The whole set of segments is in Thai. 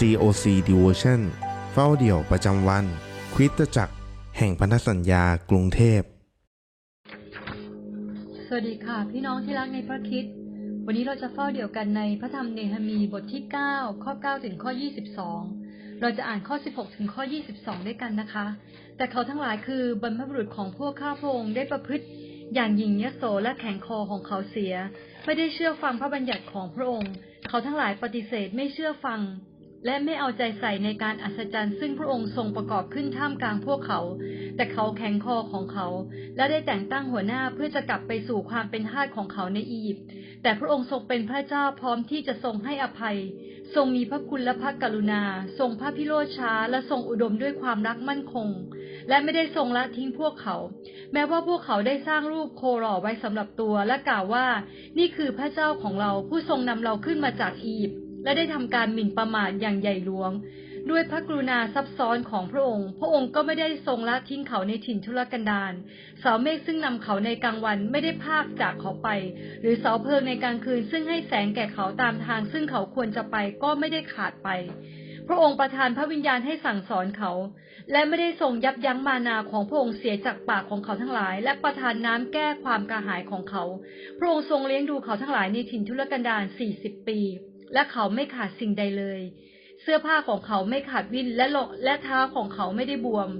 COC Devotion เฝ้าเดี่ยวประจำวัน คริสตจักร แห่งพันธสัญญากรุงเทพ สวัสดีค่ะ พี่น้องที่รักในพระคิด วันนี้เราจะเฝ้าเดี่ยวกันในพระธรรมเนหมีบทที่ 9 ข้อ 9 ถึงข้อ 22 เราจะอ่านข้อ 16 ถึงข้อ 22 ด้วยกันนะคะ แต่เขาทั้งหลายคือบรรพบุรุษของพวกข้าพงได้ประพฤติ อย่างหยิ่งยโสและแข็งคอของเขาเสีย ไม่ได้เชื่อฟังพระบัญญัติของพระองค์ เขาทั้งหลายปฏิเสธไม่เชื่อฟัง และไม่เอาใจใส่ในการอัศจรรย์ซึ่งพระองค์ทรงประกอบขึ้นท่ามกลางพวกเขา แต่เขาแข็งคอของเขา และได้แต่งตั้งหัวหน้าเพื่อจะกลับไปสู่ความเป็นทาสของเขาในอียิปต์ แต่พระองค์ทรงเป็นพระเจ้าพร้อมที่จะทรงให้อภัย ทรงมีพระคุณและพระกรุณา ทรงพระพิโรธช้า และทรงอุดมด้วยความรักมั่นคง และไม่ได้ทรงละทิ้งพวกเขา แม้ว่าพวกเขาได้สร้างรูปโคหล่อไว้สำหรับตัวและกล่าวว่า นี่คือพระเจ้าของเราผู้ทรงนำเราขึ้นมาจากอียิปต์ และได้ทำการหมิ่นประมาทอย่างใหญ่หลวง ด้วยพระกรุณาซับซ้อนของพระองค์ พระองค์ก็ไม่ได้ทรงละทิ้งเขาในถิ่นทุรกันดารเสาเมฆซึ่งนำเขาในกลางวันไม่ได้พากจากเขาไป หรือเสาเพลิงในกลางคืนซึ่งให้แสงแก่เขาตามทาง ซึ่งเขาควรจะไปก็ไม่ได้ขาดไปพระองค์ประทานพระวิญญาณให้สั่งสอนเขา และไม่ได้ทรงยับยั้งมานาของพระองค์เสียจากปากของเขาทั้งหลาย และประทานน้ำแก้ความกระหายของเขา พระองค์ทรงเลี้ยงดูเขาทั้งหลายในถิ่นทุรกันดารสี่สิบปี และเขาไม่ขาดสิ่งใดเลย เสื้อผ้าของเขาไม่ขาดวิ่นและหลกและเท้าของเขาไม่ได้บวม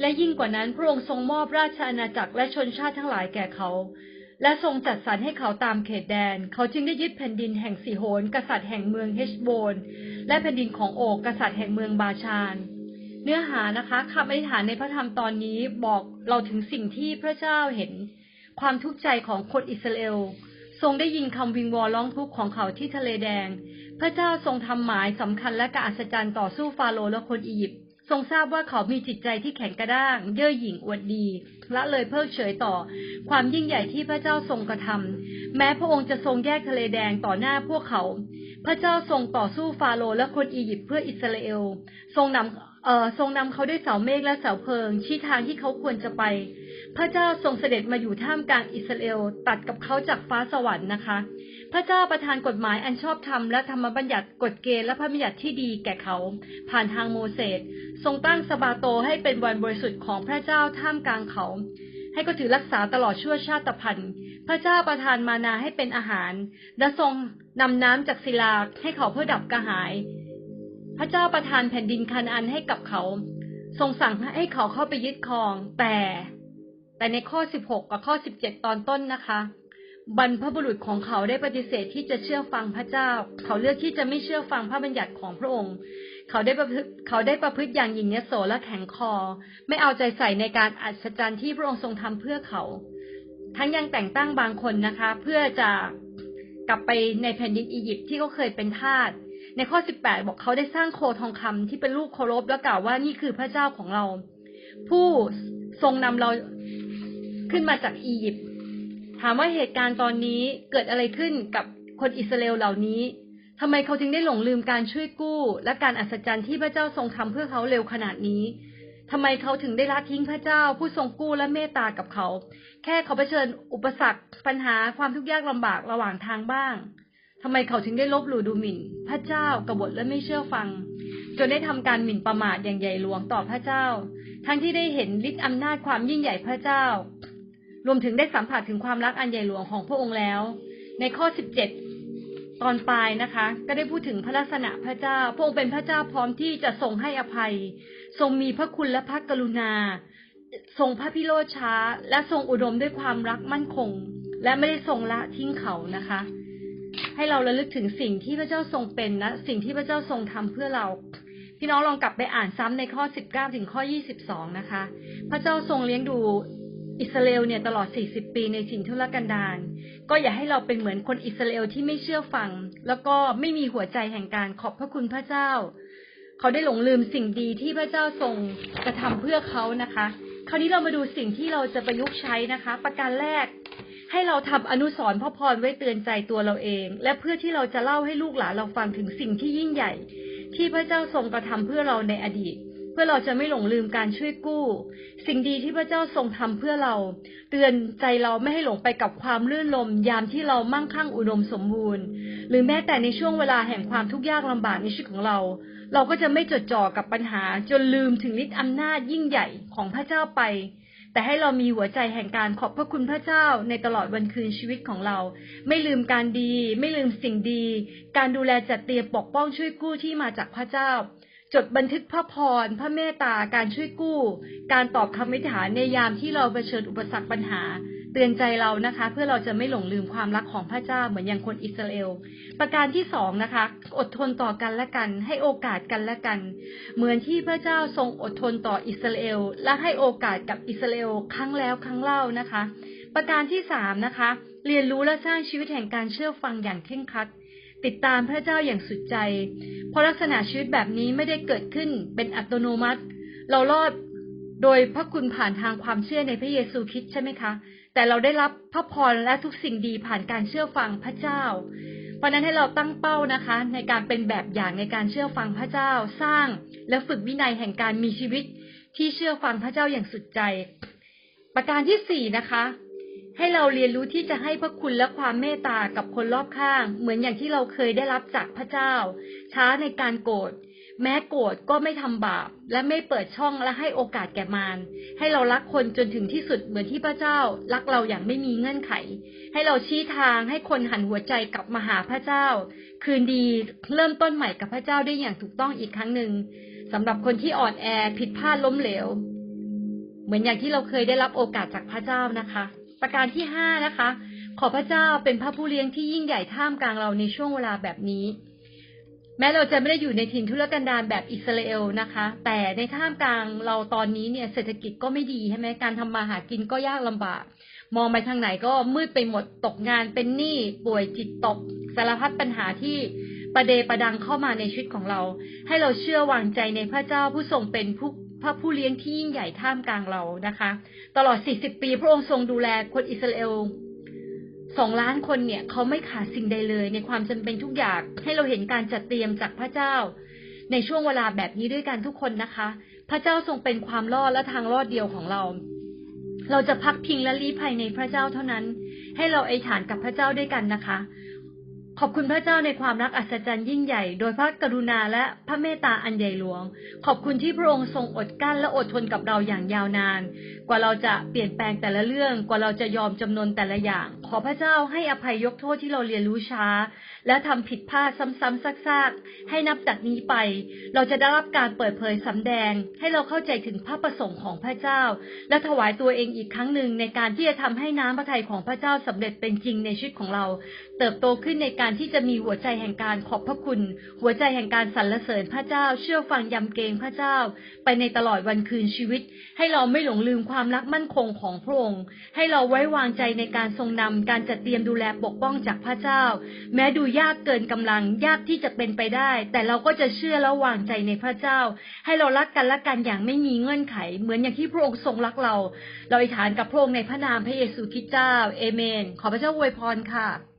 และยิ่งกว่านั้นพระองค์ทรงมอบราชอาณาจักรและชนชาติทั้งหลายแก่เขา และทรงจัดสรรให้เขาตามเขตแดน เขาจึงได้ยึดแผ่นดินแห่งสีโหนกษัตริย์แห่งเมืองเฮชโบน และแผ่นดินของโอกกษัตริย์แห่งเมืองบาชานเนื้อหานะคะคำอธิษฐานในพระธรรมตอนนี้บอกเราถึงสิ่งที่พระเจ้าเห็น ความทุกข์ใจของคนอิสราเอล ทรงได้ยินคำวิงวอนร้องทุกข์ของเขาที่ทะเลแดง พระเจ้าทรงทำหมายสำคัญและการอัศจรรย์ต่อสู้ฟาโรห์และคนอียิปต์ ทรงทราบว่าเขามีจิตใจที่แข็งกระด้าง เย่อหยิ่งอวดดี ละเลยเพิกเฉยต่อ ความยิ่งใหญ่ที่พระเจ้าทรงกระทำแม้พระองค์จะทรงแยกทะเลแดงต่อหน้าพวกเขา พระเจ้าทรงต่อสู้ฟาโรห์และคนอียิปต์เพื่ออิสราเอล ทรงนำเอ่อทรงนำเขาด้วยเสาเมฆและเสาเพลิง ชี้ทางที่เขาควรจะไป พระเจ้าทรงเสด็จมาอยู่ท่ามกลางอิสราเอลตัดกับเขาจากฟ้าสวรรค์นะคะ พระเจ้าประทานกฎหมายอันชอบธรรมและธรรมบัญญัติกฎเกณฑ์และพระบัญญัติที่ดีแก่เขา ผ่านทางโมเสสทรงตั้งสบาโตให้เป็นวันบริสุทธิ์ของพระเจ้าท่ามกลางเขา ให้ก็ถือรักษาตลอดชั่วชาติพันธุ์ พระเจ้าประทานมานาให้เป็นอาหาร และทรงนำน้ำจากศิลาให้เขาเพื่อดับกระหาย พระเจ้าประทานแผ่นดินคานอันให้กับเขา ทรงสั่งให้เขาเข้าไปยึดครองแต่ แต่ในข้อ 16 กับข้อ 17 ตอนต้นนะคะ บรรพบุรุษของเขาได้ปฏิเสธที่จะเชื่อฟังพระเจ้า เขาเลือกที่จะไม่เชื่อฟังพระบัญญัติของพระองค์ เขาได้ประพฤติเขาได้ประพฤติอย่างหยิ่งยโสและแข็งคอ ไม่เอาใจใส่ในการอัศจรรย์ที่พระองค์ทรงทำเพื่อเขา ทั้งยังแต่งตั้งบางคนนะคะ เพื่อจะกลับไปในแผ่นดินอียิปต์ที่เขาเคยเป็นทาสในข้อ 18 บอกเขาได้สร้างโคทองคำที่เป็นลูกเคารพและกล่าวว่านี่คือพระเจ้าของเรา ผู้ทรงนำเรา ขึ้นมาจากอียิปต์ถามว่าเหตุการณ์ตอนนี้เกิดอะไรขึ้นกับคนอิสราเอลเหล่านี้ทำไมเขาจึงได้หลงลืมการช่วยกู้ และการอัศจรรย์ที่พระเจ้าทรงทำเพื่อเขาเร็วขนาดนี้ทำไมเขาถึงได้ละทิ้งพระเจ้า ผู้ทรงกู้และเมตตากับเขา แค่เขาเผชิญอุปสรรค ปัญหาความทุกข์ยากลำบากระหว่างทางบ้างทำไมเขาถึงได้ลบหลู่ดูหมิ่น พระเจ้ากบฏและไม่เชื่อฟัง จนได้ทำการหมิ่นประมาทอย่างใหญ่หลวงต่อพระเจ้า ทั้งที่ได้เห็นฤทธิอำนาจความยิ่งใหญ่พระเจ้า รวมถึงได้สัมผัสถึงความรักอันใหญ่หลวงของพระองค์แล้ว ในข้อ 17 ตอนปลายนะคะ ก็ได้พูดถึงพระลักษณะพระเจ้า พระองค์เป็นพระเจ้าพร้อมที่จะทรงให้อภัย ทรงมีพระคุณและพระกรุณา ทรงพระพิโรธช้า และทรงอุดมด้วยความรักมั่นคง และไม่ได้ทรงละทิ้งเขานะคะ ให้เราระลึกถึงสิ่งที่พระเจ้าทรงเป็นและสิ่งที่พระเจ้าทรงทำเพื่อเราพี่น้องลองกลับไปอ่านซ้ำในข้อ 19 ถึงข้อ 22 นะคะ พระเจ้าทรงเลี้ยงดู อิสราเอลเนี่ยตลอด 40 ปีในถิ่นทุรกันดารก็อย่าให้เราเป็นเหมือนคนอิสราเอลที่ไม่เชื่อฟัง แล้วก็ไม่มีหัวใจแห่งการขอบพระคุณพระเจ้า เขาได้หลงลืมสิ่งดีที่พระเจ้าทรงกระทำเพื่อเขานะคะ คราวนี้เรามาดูสิ่งที่เราจะประยุกต์ใช้นะคะ ประการแรก ให้เราทำอนุสรณ์พระพรไว้เตือนใจตัวเราเอง และเพื่อที่เราจะเล่าให้ลูกหลานเราฟังถึงสิ่งที่ยิ่งใหญ่ ที่พระเจ้าทรงกระทำเพื่อเราในอดีต เพื่อเราจะไม่หลงลืมการช่วยกู้ สิ่งดีที่พระเจ้าทรงทำเพื่อเรา เตือนใจเราไม่ให้หลงไปกับความลื่นลม ยามที่เรามั่งคั่งอุดมสมบูรณ์ หรือแม้แต่ในช่วงเวลาแห่งความทุกข์ยากลำบากในชีวิตของเรา เราก็จะไม่จดจ่อกับปัญหา จนลืมถึงฤทธิ์อำนาจยิ่งใหญ่ของพระเจ้าไปแต่ให้เรามีหัวใจแห่งการขอบพระคุณพระเจ้าในตลอดวันคืนชีวิตของเรา ไม่ลืมการดี ไม่ลืมสิ่งดี การดูแลจัดเตรียมปกป้องช่วยกู้ที่มาจากพระเจ้า จดบันทึกพระพร พระเมตตา การช่วยกู้ การตอบคำอธิษฐานในยามที่เราเผชิญอุปสรรคปัญหา เตือนใจเรานะคะ เพื่อเราจะไม่หลงลืมความรักของพระเจ้าเหมือนอย่างคนอิสราเอล ประการที่สองนะคะ อดทนต่อกันและกัน ให้โอกาสกันและกัน เหมือนที่พระเจ้าทรงอดทนต่ออิสราเอล และให้โอกาสกับอิสราเอลครั้งแล้วครั้งเล่านะคะ ประการที่สามนะคะ เรียนรู้และสร้างชีวิตแห่งการเชื่อฟังอย่างเคร่งครัด ติดตามพระเจ้าอย่างสุดใจ เพราะลักษณะชีวิตแบบนี้ไม่ได้เกิดขึ้นเป็นอัตโนมัติ เรารอดโดยพระคุณผ่านทางความเชื่อในพระเยซูคริสต์ใช่ไหมคะ แต่เราได้รับพระพรและทุกสิ่งดีผ่านการเชื่อฟังพระเจ้า เพราะนั้นให้เราตั้งเป้านะคะ ในการเป็นแบบอย่างในการเชื่อฟังพระเจ้าสร้าง และฝึกวินัยแห่งการมีชีวิตที่เชื่อฟังพระเจ้าอย่างสุดใจ ประการที่สี่นะคะ ให้เราเรียนรู้ที่จะให้พระคุณและความเมตตากับคนรอบข้าง เหมือนอย่างที่เราเคยได้รับจากพระเจ้า ช้าในการโกรธแม้โกรธก็ไม่ทำบาป และไม่เปิดช่องและให้โอกาสแก่มารให้เรารักคนจนถึงที่สุดเหมือนที่พระเจ้า รักเราอย่างไม่มีเงื่อนไข ให้เราชี้ทางให้คนหันหัวใจกลับมาหาพระเจ้า คืนดีเริ่มต้นใหม่กับพระเจ้าได้อย่างถูกต้องอีกครั้งหนึ่งสำหรับคนที่อ่อนแอผิดพลาดล้มเหลว เหมือนอย่างที่เราเคยได้รับโอกาสจากพระเจ้านะคะ ประการที่ห้านะคะ ขอพระเจ้าเป็นพระผู้เลี้ยงที่ยิ่งใหญ่ท่ามกลางเราในช่วงเวลาแบบนี้ แม้เราจะไม่ได้อยู่ในถิ่นทุรกันดารแบบอิสราเอลนะคะ แต่ในท่ามกลางเราตอนนี้เนี่ยเศรษฐกิจก็ไม่ดีใช่ไหมการทำมาหากินก็ยากลำบาก มองไปทางไหนก็มืดไปหมดตกงานเป็นหนี้ป่วยจิตตกสารพัดปัญหาที่ประเดประดังเข้ามาในชีวิตของเรา ให้เราเชื่อวางใจในพระเจ้าผู้ทรงเป็นผู้ พระผู้เลี้ยงที่ยิ่งใหญ่ท่ามกลางเรานะคะ ตลอด 40 ปีพระองค์ทรงดูแลคนอิสราเอลสองล้านคนเนี่ยเขาไม่ขาดสิ่งใดเลย ในความจำเป็นทุกอย่างให้เราเห็นการจัดเตรียมจากพระเจ้า ในช่วงเวลาแบบนี้ด้วยกันทุกคนนะคะ พระเจ้าทรงเป็นความรอดและทางรอดเดียวของเรา เราจะพักพิงและลี้ภัยในพระเจ้าเท่านั้น ให้เราอธิษฐานกับพระเจ้าด้วยกันนะคะ ขอบคุณพระเจ้าในความรักอัศจรรย์ยิ่งใหญ่ โดยพระกรุณาและพระเมตตาอันใหญ่หลวง ขอบคุณที่พระองค์ทรงอดกั้นและอดทนกับเราอย่างยาวนาน กว่าเราจะเปลี่ยนแปลงแต่ละเรื่อง กว่าเราจะยอมจำนนแต่ละอย่าง ขอพระเจ้าให้อภัยยกโทษที่เราเรียนรู้ช้า และทำผิดพลาดซ้ำๆซากๆ ให้นับจากนี้ไป เราจะได้รับการเปิดเผยสำแดง ให้เราเข้าใจถึงพระประสงค์ของพระเจ้า และถวายตัวเองอีกครั้งหนึ่งในการที่จะทำให้น้ำพระทัยของพระเจ้าสำเร็จเป็นจริงในชีวิตของเรา เติบโตขึ้นในกการที่จะมีหัวใจแห่งการขอบพระคุณ หัวใจแห่งการสรรเสริญพระเจ้า เชื่อฟังยำเกรงพระเจ้า ไปในตลอดวันคืนชีวิต ให้เราไม่หลงลืมความรักมั่นคงของพระองค์ ให้เราไว้วางใจในการทรงนำการจัดเตรียมดูแลปกป้องจากพระเจ้า แม้ดูยากเกินกำลังยากที่จะเป็นไปได้ แต่เราก็จะเชื่อและวางใจในพระเจ้า ให้เรารักกันและกันอย่างไม่มีเงื่อนไข เหมือนอย่างที่พระองค์ทรงรักเรา เราอธิษฐานกับพระองค์ในพระนามพระเยซูคริสต์เจ้า เอเมน ขอพระเจ้าอวยพรค่ะ